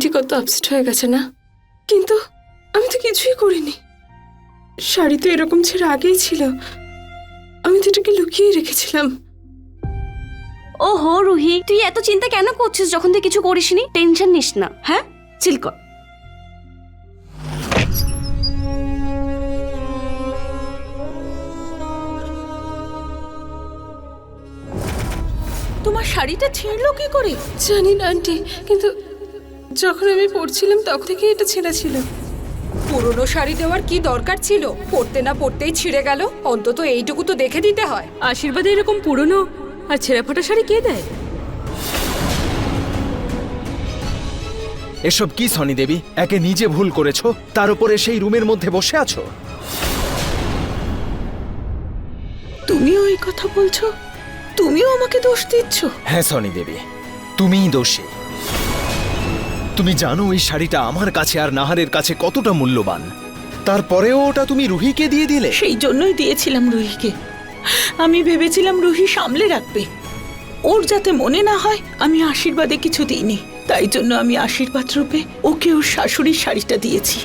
Aunty কত upset হয়ে গেছে না? কিন্তু আমি তো কিছুই করিনি। শাড়ি তো এরকম ছেড়ে আগেই ছিল। আমি তো এটাকে লুকিয়েই রেখেছিলাম। ও হো রুহি তুই এত চিন্তা কেন করছিস যখন তুই কিছু করিসনি? টেনশন নিস না হ্যাঁ? চিল কর। তোমার শাড়িটা ছিঁড়লো কি করে? জানি না আন্টি কিন্তু যখন আমি পড়ছিলাম তখন থেকে এটা ছেঁড়া ছিল। পুরনো শাড়ি দেওয়ার কি দরকার ছিল? পড়তে না পড়তেই ছিঁড়ে গেল। অন্তত এইটুকু তো দেখে দিতে হয়। আশীর্বাদে এরকম পুরনো? আর ছেঁড়া ফাটা শাড়ি কে দেয়? এসব কি সনি দেবী? একে নিজে ভুল করেছ? তার উপরে সেই রুমের মধ্যে বসে আছো? তুমিও ওই কথা বলছো? তুমিও আমাকে দোষ দিচ্ছ? হ্যাঁ সনি দেবী। তুমিই দোষী। তুমি জানো এই শাড়িটা আমার কাছে আর নাহারের কাছে কতটা মূল্যবান। তারপরেও ওটা তুমি রুহিকে দিয়ে দিলে? সেই জন্যই দিয়েছিলাম রুহিকে। আমি ভেবেছিলাম রুহি সামলে রাখবে। ওর যাতে মনে না হয় আমি আশীর্বাদে কিছু দিইনি। তাই জন্য আমি আশীর্বাদ রূপে ওকে ওর শাশুড়ির শাড়িটা দিয়েছি।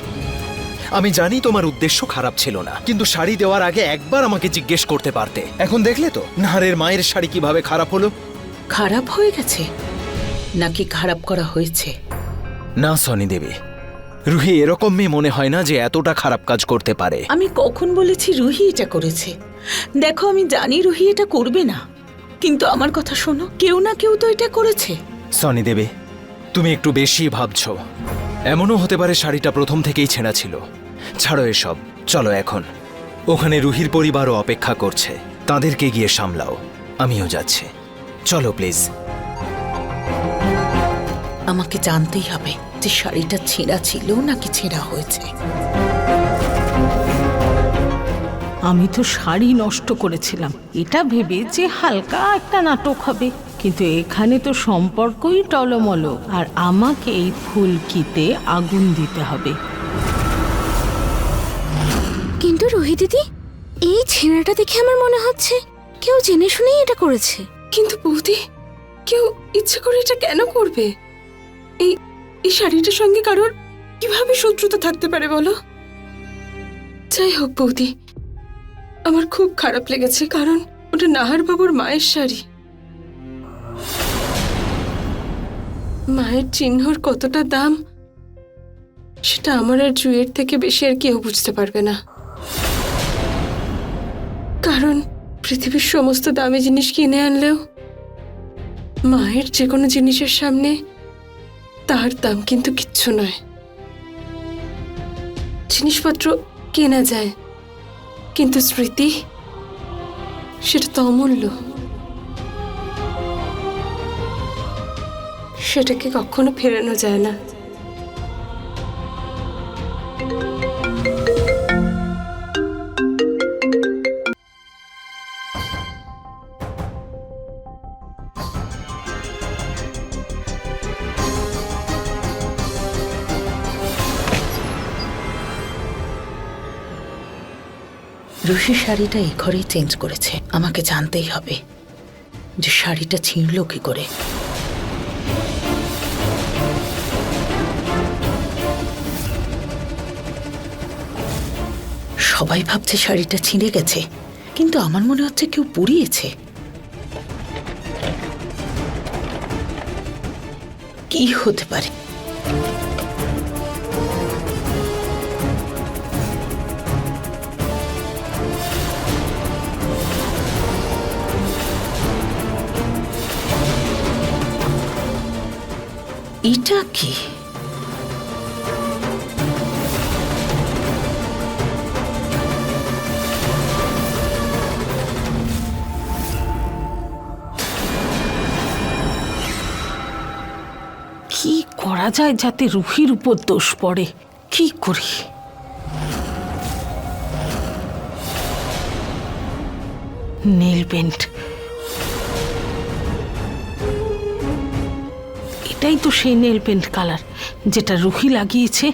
আমি জানি তোমার উদ্দেশ্য খারাপ ছিল না কিন্তু শাড়ি দেওয়ার আগে একবার আমাকে জিজ্ঞেস করতে পারতে। এখন দেখলে তো নাহারের মায়ের শাড়ি কীভাবে খারাপ হলো? খারাপ হয়ে গেছে? নাকি খারাপ করা হয়েছে? না সনি দেবী রুহি এরকম মেয়ে মনে হয় না যে এতটা খারাপ কাজ করতে পারে। আমি কখন বলেছি রুহি এটা করেছে? দেখো আমি জানি রুহি এটা করবে না। কিন্তু আমার কথা শোনো কেউ না কেউ তো এটা করেছে। সনি দেবে তুমি একটু বেশি ভাবছ। এমনও হতে পারে শাড়িটা প্রথম থেকেই ছেঁড়া ছিল। ছাড়ো এসব চলো এখন। ওখানে রুহির পরিবারও অপেক্ষা করছে। তাদেরকে গিয়ে সামলাও। আমিও যাচ্ছি। চলো প্লিজ। আমাকে জানতেই হবে যে শাড়িটা ছেঁড়া ছিল নাকি ছেঁড়া হয়েছে। আমি তো শাড়ি নষ্ট করেছিলাম। এটা ভেবে যে হালকা একটা নাটক হবে। কিন্তু এখানে তো সম্পর্কই টলমলো। আর আমাকে এই ফুলকিতে আগুন দিতে হবে। কিন্তু রুহি দিদি এই ছেঁড়াটা দেখে আমার মনে হচ্ছে কেউ জেনে শুনেই এটা করেছে। কিন্তু বৌদি কেউ ইচ্ছে করে এটা কেন করবে? এই এই শাড়িটার সঙ্গে কারোর কীভাবে শত্রুতা থাকতে পারে বলো? যাই হোক বৌদি, আমার খুব খারাপ লেগেছে কারণ ওটা নাহার বাবুর মায়ের শাড়ি। মায়ের চিহ্নর কতটা দাম, সেটা আমার আর জুয়ের থেকে বেশি আর কেউ বুঝতে পারবে না। কারণ পৃথিবীর সমস্ত দামি জিনিস কিনে আনলেও মায়ের যে কোনো জিনিসের সামনে তার দাম কিন্তু কিচ্ছু নয়। জিনিসপত্র কেনা যায়, কিন্তু স্মৃতি সেটা তো অমূল্য। সেটাকে কখনো ফেরানো যায় না। রুহি শাড়িটা এই ঘরেই চেঞ্জ করেছে, আমাকে জানতেই হবে। যে শাড়িটা ছিঁড়লো কি করে? সবাই ভাবছে শাড়িটা ছিঁড়ে গেছে, কিন্তু আমার মনে হচ্ছে কেউ পুড়িয়েছে। কি হতে পারে? এটা কি? কি করা যায় যাতে রুহির উপর দোষ পড়ে? কি করি? নেল পেন্ট এটাই তো সেই নেল পেন্ট কালার, যেটা রুহি লাগিয়েছে।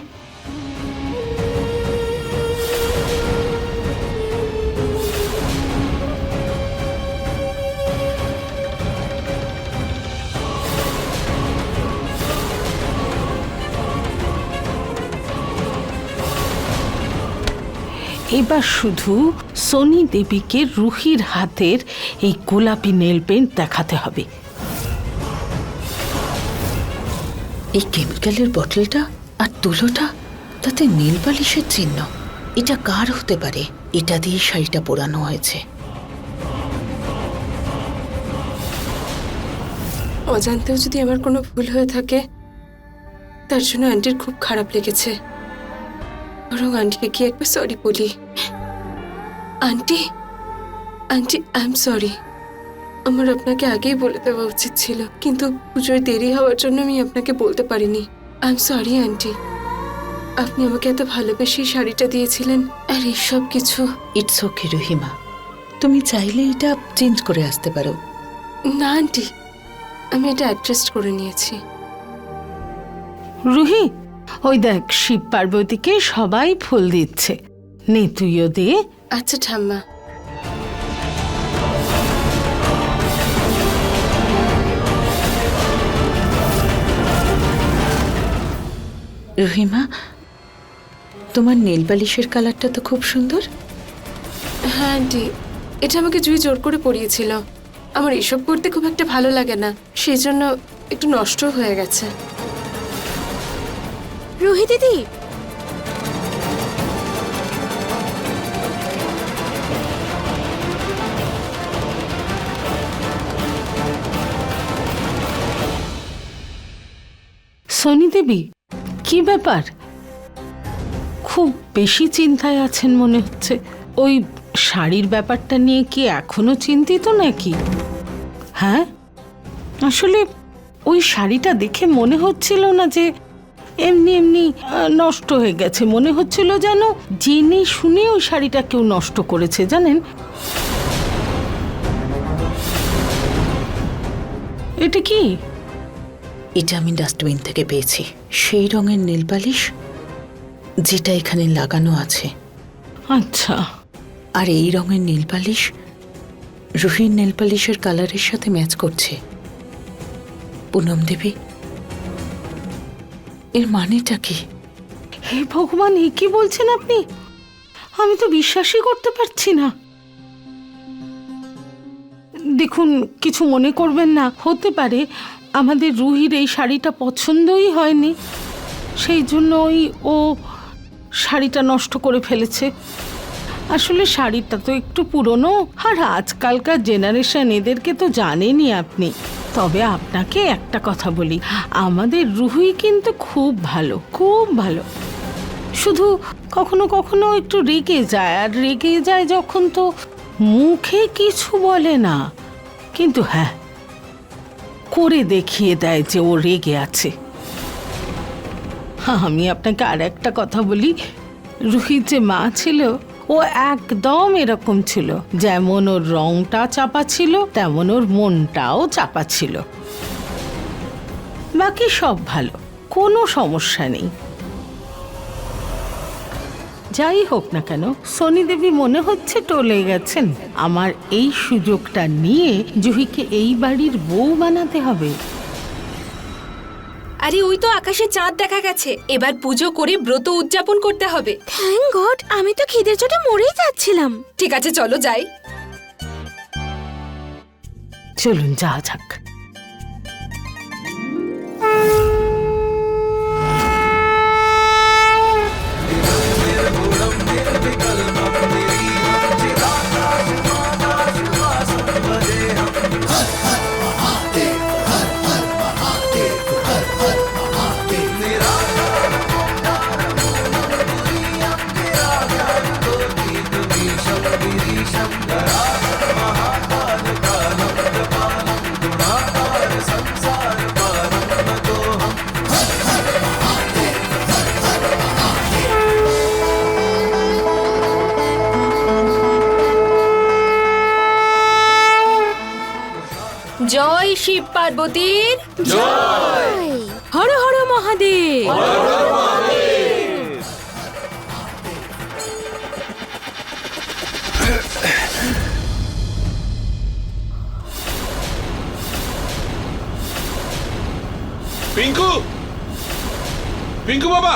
এবার শুধু সোনি দেবীকে রুহির হাতের এই গোলাপি নেল পেন্ট দেখাতে হবে। এই কেমিক্যালের বটলটা আর তুলোটা, তাতে নীল পালিশের চিহ্ন। এটা কার হতে পারে? এটা দিয়ে শাড়িটা পোড়ানো হয়েছে। অজান্তেও যদি আমার কোনো ভুল হয়ে থাকে, তার জন্য আন্টির খুব খারাপ লেগেছে। বরং আন্টিকে গিয়ে একবার সরি বলি। Auntie auntie I am sorry আমার আপনাকে আগেই বলে দেওয়া উচিত ছিল কিন্তু পুজোয় দেরি হওয়ার জন্য আমি আপনাকে বলতে পারিনি। I am sorry auntie. আপনি আমাকে এত ভালোবেসে শাড়িটা দিয়েছিলেন আর এইসব কিছু। It's okay Rahima. তুমি চাইলে এটা চেঞ্জ করে আসতে পারো। না আন্টি। আমি এটা অ্যাডজাস্ট করে নিয়েছি। রুহি ওই দেখ শিব পার্বতীকে সবাই ফুল দিচ্ছে। নে তুইও দে। আচ্ছা ঠাম্মা। রহিমা তোমার নেল পালিশের কালারটা তো খুব সুন্দর। হ্যাঁ আন্টি এটা আমাকে জুই জোর করে পরিয়েছিল। আমার এসব করতে খুব একটা ভালো লাগে না সেই জন্য একটু নষ্ট হয়ে গেছে। রোহি দিদি! সোনি দেবী? কি ব্যাপার? খুব বেশি চিন্তায় আছেন মনে হচ্ছে। ওই শাড়ির ব্যাপারটা নিয়ে কি এখনও চিন্তিত নাকি? হ্যাঁ? আসলে ওই শাড়িটা দেখে মনে হচ্ছিল না যে এমনি এমনি নষ্ট হয়ে গেছে। মনে হচ্ছিল যেন জেনে শুনে ওই শাড়িটা কেউ নষ্ট করেছে, জানেন? এটা কি? এটা আমি ডাস্টবিন থেকে পেয়েছি। সেই রঙের নীল পালিশ যেটা এখানে লাগানো আছে। আচ্ছা। আর এই রঙের নীল পালিশ রুহির নেল পালিশের কালারের সাথে ম্যাচ করছে। পুনম দেবী এর মানেটা কি? হে ভগবান এ কি বলছেন আপনি? আমি তো বিশ্বাসই করতে পারছি না। দেখুন কিছু মনে করবেন না। হতে পারে আমাদের রুহির এই শাড়িটা পছন্দই হয়নি। সেই জন্যই ও শাড়িটা নষ্ট করে ফেলেছে। আসলে শাড়িটা তো একটু পুরনো, আর আজকালকার জেনারেশন এদেরকে তো জানেনই আপনি। তবে আপনাকে একটা কথা বলি, আমাদের রুহি কিন্তু খুব ভালো খুব ভালো। শুধু কখনো কখনো একটু রেগে যায়, আর রেগে যায় যখন তো মুখে কিছু বলে না। কিন্তু হ্যাঁ করে দেখিয়ে দেয় যে ও রেগে আছে। আমি আপনাকে আর একটা কথা বলি। রুহির যে মা ছিল, ও একদম এরকম ছিল। যেমন ওর রংটা চাপা ছিল, তেমন ওর মনটাও চাপা ছিল। বাকি সব ভালো, কোনো সমস্যা নেই। যাই হোক না কেন সনি দেবী মনে হচ্ছে টলে গেছেন। আমার এই সুযোগটা নিয়ে জুহিকে এই বাড়ির বউ বানাতে হবে। আরে ওই তো আকাশে চাঁদ দেখা গেছে। এবার পুজো করে ব্রত উদযাপন করতে হবে। থ্যাংক গড আমি তো খিদের চোটে মরেই যাচ্ছিলাম। ঠিক আছে চলো যাই। চলুন যা যাক। জয় শিব পার্বতীর। হর হর মহাদেব। পিঙ্কু! পিঙ্কু বাবা!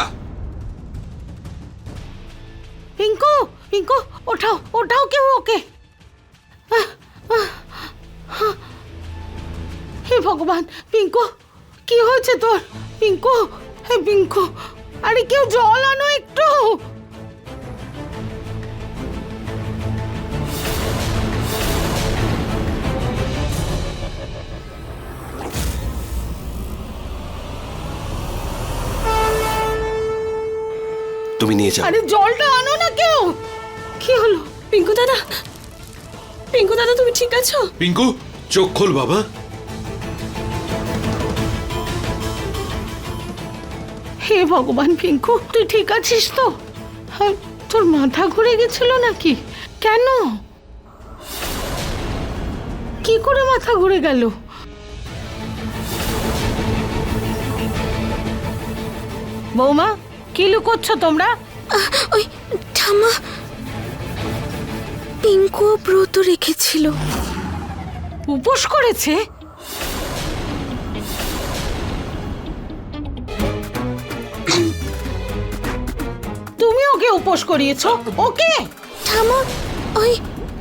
পিঙ্কু কি হয়েছে তোর? পিঙ্কু হে পিঙ্কু আরে কেউ জল আনো একটু। তুমি নিয়ে যাও। আরে জলটা আনো না কেউ। কি হলো? পিঙ্কু দাদা পিঙ্কু দাদা তুমি ঠিক আছো? পিঙ্কু চোখ খোল বাবা। হে ভগবান পিঙ্কু তুই ঠিক আছিস তো? তোর মাথা ঘুরে গেছিল নাকি? কেন? কি করে মাথা ঘুরে গেল? বৌমা কি লুকোচ্ছ তোমরা? ওই ঠাম্মা পিঙ্কু ব্রত রেখেছিল। উপোস করেছে? তুমি ওকে উপোস করিয়েছো? ওকে? ঠাম্মা ওই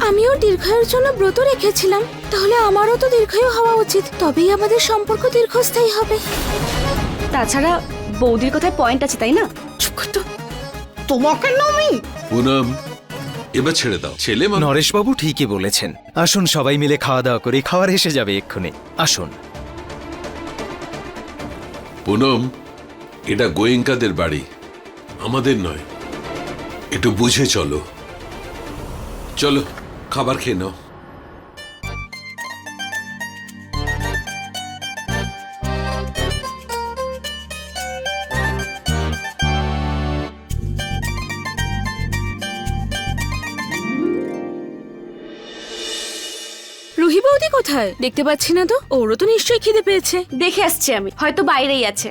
আমিও দীর্ঘায়ুর জন্য ব্রত রেখেছিলাম। তাহলে আমারও তো দীর্ঘায়ু হওয়া উচিত। তবেই আমাদের সম্পর্ক দীর্ঘস্থায়ী হবে। তাছাড়া বৌদির কথায় পয়েন্ট আছে তাই না? চুপ তো তোমাকে নমি? পুনম এবার ছেড়ে দাও। ছেলে মানুষ নরেশবাবু ঠিকই বলেছেন। আসুন সবাই মিলে খাওয়া দাওয়া করি। খাবার এসে যাবে এক্ষুনি। আসুন। পুনম এটা গোয়েঙ্কাদের বাড়ি। আমাদের নয়। একটু বুঝে চলো। চলো খাবার খেয়ে নাও। রুহি বৌদি কোথায়? দেখতে পাচ্ছি না তো। ওরও তো নিশ্চয়ই খিদে পেয়েছে। দেখে আসছি আমি। হয়তো বাইরেই আছে।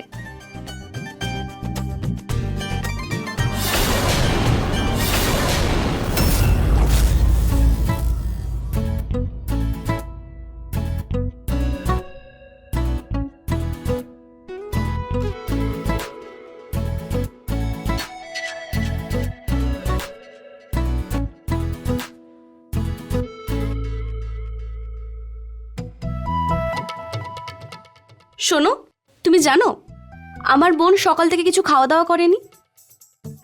শোনো, তুমি জানো, আমার বোন সকাল থেকে কিছু খাওয়া দাওয়া করেনি?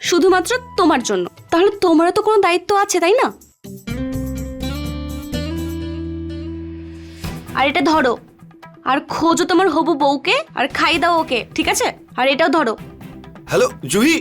শুধুমাত্র তোমার জন্য। তাহলে তোমারও তো কোনো দায়িত্ব আছে, তাই না? আর এটা ধরো, আর খোঁজো তোমার হবু বউকে, আর খাই দাও ওকে, ঠিক আছে? আর এটাও ধরো। হ্যালো, জুহি!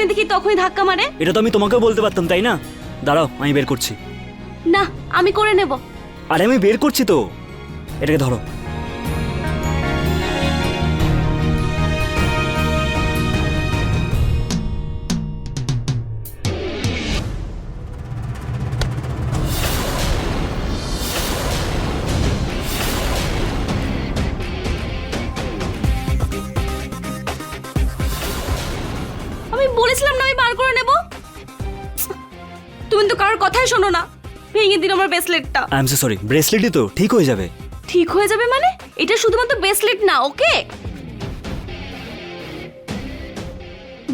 যখনই দেখি তখনই ধাক্কা মারে। এটা তো আমি তোমাকেও বলতে পারতাম তাই না? দাঁড়াও আমি বের করছি। না আমি করে নেব। আরে আমি বের করছি তো। এটাকে ধরো। শোনো না ভেঙে দিন আমার ব্রেসলেটটা আই এম সো সরি ব্রেসলেটই তো ঠিক হয়ে যাবে। ঠিক হয়ে যাবে মানে? এটা শুধুমাত্র ব্রেসলেট না ওকে?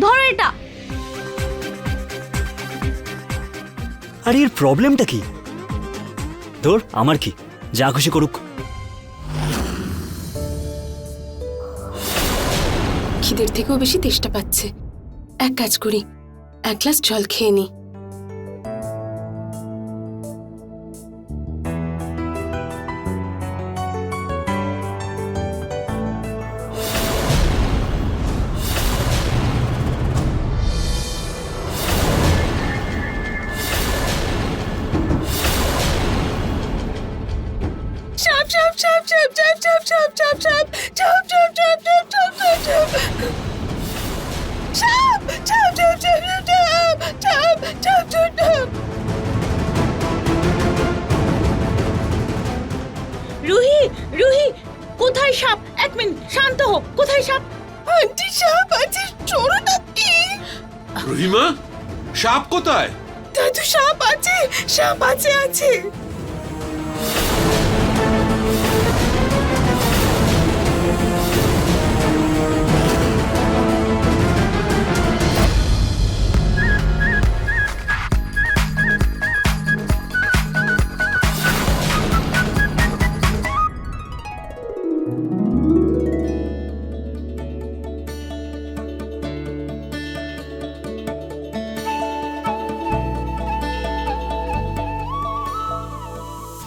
ধরো এটা। আর এর প্রবলেমটা কি? ধর আমার কি? যা খুশি করুক। খিদের থেকেও বেশি তেষ্টা পাচ্ছে। এক কাজ করি এক গ্লাস জল খেয়ে নি। রহিমা সাপ কোথায়? দাদু সাপ আছে সাপ আছে আছে।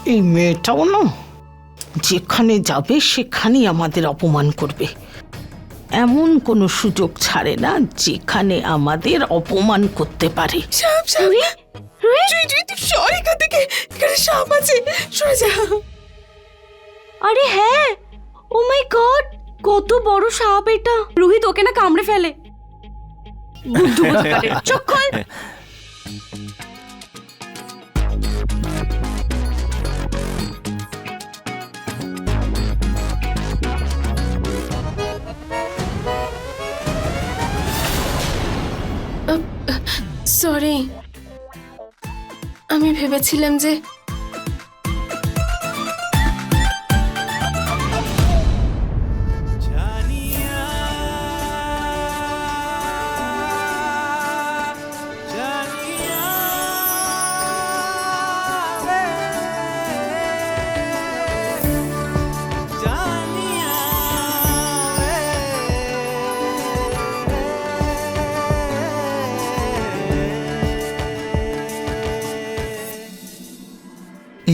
এই মেয়েটাও না যেখানে যাবে সেখানেই আমাদের অপমান করবে। এমন কোনো সুযোগ ছাড়ে না যেখানে আমাদের অপমান করতে পারে। আরে হ্যাঁ। ও মাই গড কত বড় সাপ এটা। রোহিত ওকে না কামড়ে ফেলে। ভেবেছিলাম যে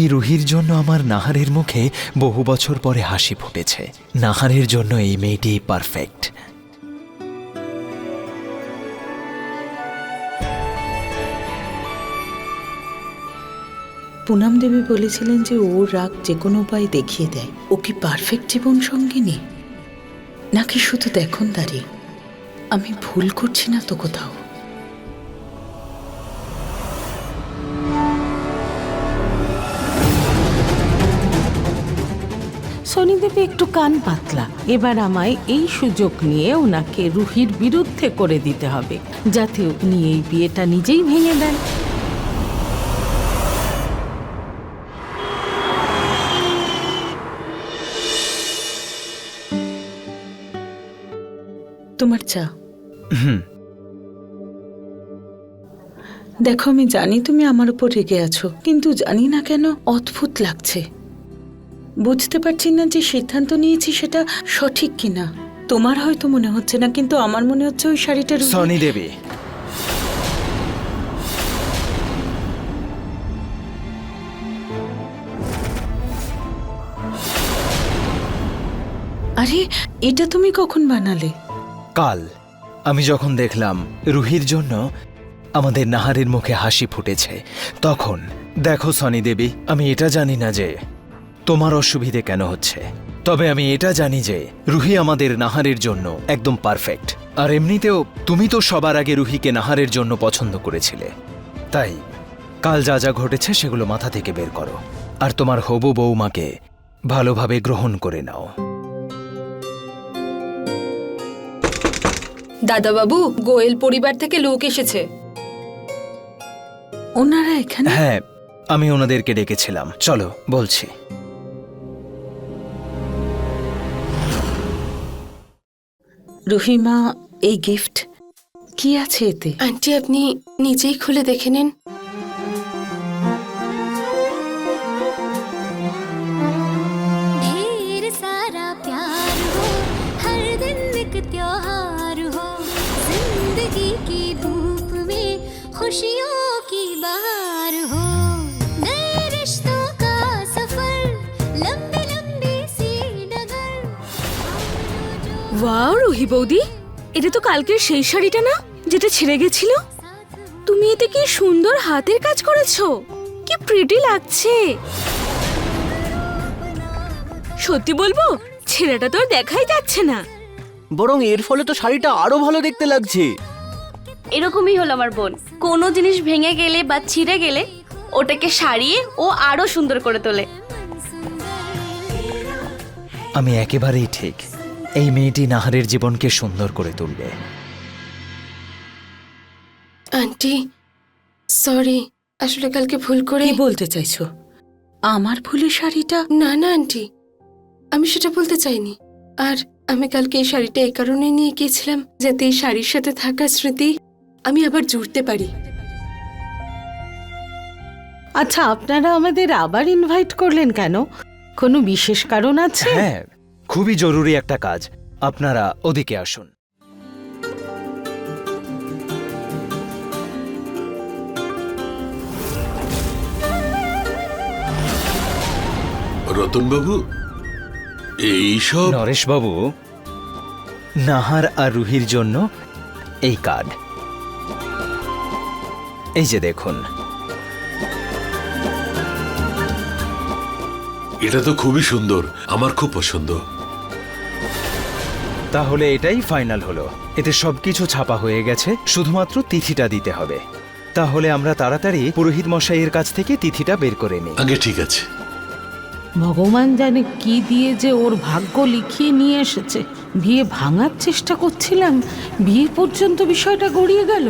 রুহির জন্য আমার নাহারের মুখে বহু বছর পরে হাসি ফুটেছে। নাহারের জন্য এই মেয়েটি পারফেক্ট পুনাম দেবী বলেছিলেন যে ওর রাগ যে কোনো উপায় দেখিয়ে দেয়। ও কি পারফেক্ট জীবন সঙ্গিনী? নাকি শুধু দেখুন দাঁড়ি আমি ভুল করছি না তো কোথাও? সনি দেবী একটু কান পাতলা। এবার আমায় এই সুযোগ নিয়ে ওনাকে রুহির বিরুদ্ধে করে দিতে হবে যাতে উনি এই বিয়েটা নিজেই ভেঙে দেন। তোমার চা। হুম। দেখো আমি জানি তুমি আমার উপর রেগে আছো কিন্তু জানি না কেন অদ্ভুত লাগছে। বুঝতে পারছি না যে সিদ্ধান্ত নিয়েছি সেটা সঠিক কিনা। তোমার হয়তো মনে হচ্ছে না কিন্তু আমার মনে হচ্ছে ওই শাড়িটা রুহি- সনি দেবী। আরে এটা তুমি কখন বানালে? কাল। আমি যখন দেখলাম রুহির জন্য আমাদের নাহারের মুখে হাসি ফুটেছে তখন দেখো সনি দেবী আমি এটা জানি না যে তোমার অসুবিধে কেন হচ্ছে? তবে আমি এটা জানি যে রুহি আমাদের নাহারের জন্য একদম পারফেক্ট। আর এমনিতেও তুমি তো সবার আগে রুহিকে নাহারের জন্য পছন্দ করেছিলে। তাই কাল যা যা ঘটেছে সেগুলো মাথা থেকে বের করো। আর তোমার হবু বৌমাকে ভালোভাবে গ্রহণ করে নাও। দাদাবাবু গোয়েল পরিবার থেকে লোক এসেছে। ওনারা এখানে? হ্যাঁ আমি ওনাদেরকে ডেকেছিলাম। চলো বলছি। রুহিমা এই গিফট কি আছে এতে? আন্টি আপনি নিজেই খুলে দেখে নিন। ওয়াও বৌদি এটা তো কালকের সেই শাড়িটা না যেটা ছিঁড়ে গেছিল। তুমি এতে কি সুন্দর হাতের কাজ করেছ? কি প্রিটি লাগছে। সত্যি বলব ছেলেটা তো আর দেখাই যাচ্ছে না। বরং এর ফলে তো শাড়িটা আরও ভালো দেখতে লাগছে। এরকমই হলো আমার বোন। কোনো জিনিস ভেঙে গেলে বা ছিঁড়ে গেলে ওটাকে সারিয়ে ও আরও সুন্দর করে তোলে। আমি একেবারেই ঠিক। এই মেয়েটি নাহারের জীবনকে সুন্দর করে তুলবে। আন্টি সরি আসলে কালকে ভুল করে কি বলতে চাইছো? আমার ভুলে শাড়িটা না না আন্টি আমি সেটা বলতে চাইনি। আর আমি কালকে এই শাড়িটা এই কারণে নিয়ে গিয়েছিলাম যাতে এই শাড়ির সাথে থাকা স্মৃতি আমি আবার জুড়তে পারি। আচ্ছা আপনারা আমাদের আবার ইনভাইট করলেন কেন? কোনো বিশেষ কারণ আছে? হ্যাঁ খুবই জরুরি একটা কাজ। আপনারা ওদিকে আসুন। রতনবাবু এইসব নরেশবাবু নাহার আর রুহির জন্য এই কার্ড। এই যে দেখুন। এটা তো খুবই সুন্দর। আমার খুব পছন্দ। তাহলে এটাই ফাইনাল হলো। এতে সবকিছু ছাপা হয়ে গেছে শুধুমাত্র তিথিটা দিতে হবে। তাহলে আমরা তাড়াতাড়ি পুরোহিত মশাইয়ের কাছ থেকে তিথিটা বের করে নিই। আগে ঠিক আছে। ভগবান জানে কি দিয়ে যে ওর ভাগ্য লিখিয়ে নিয়ে এসেছে। বিয়ে ভাঙার চেষ্টা করছিলাম। বিয়ে পর্যন্ত বিষয়টা গড়িয়ে গেল।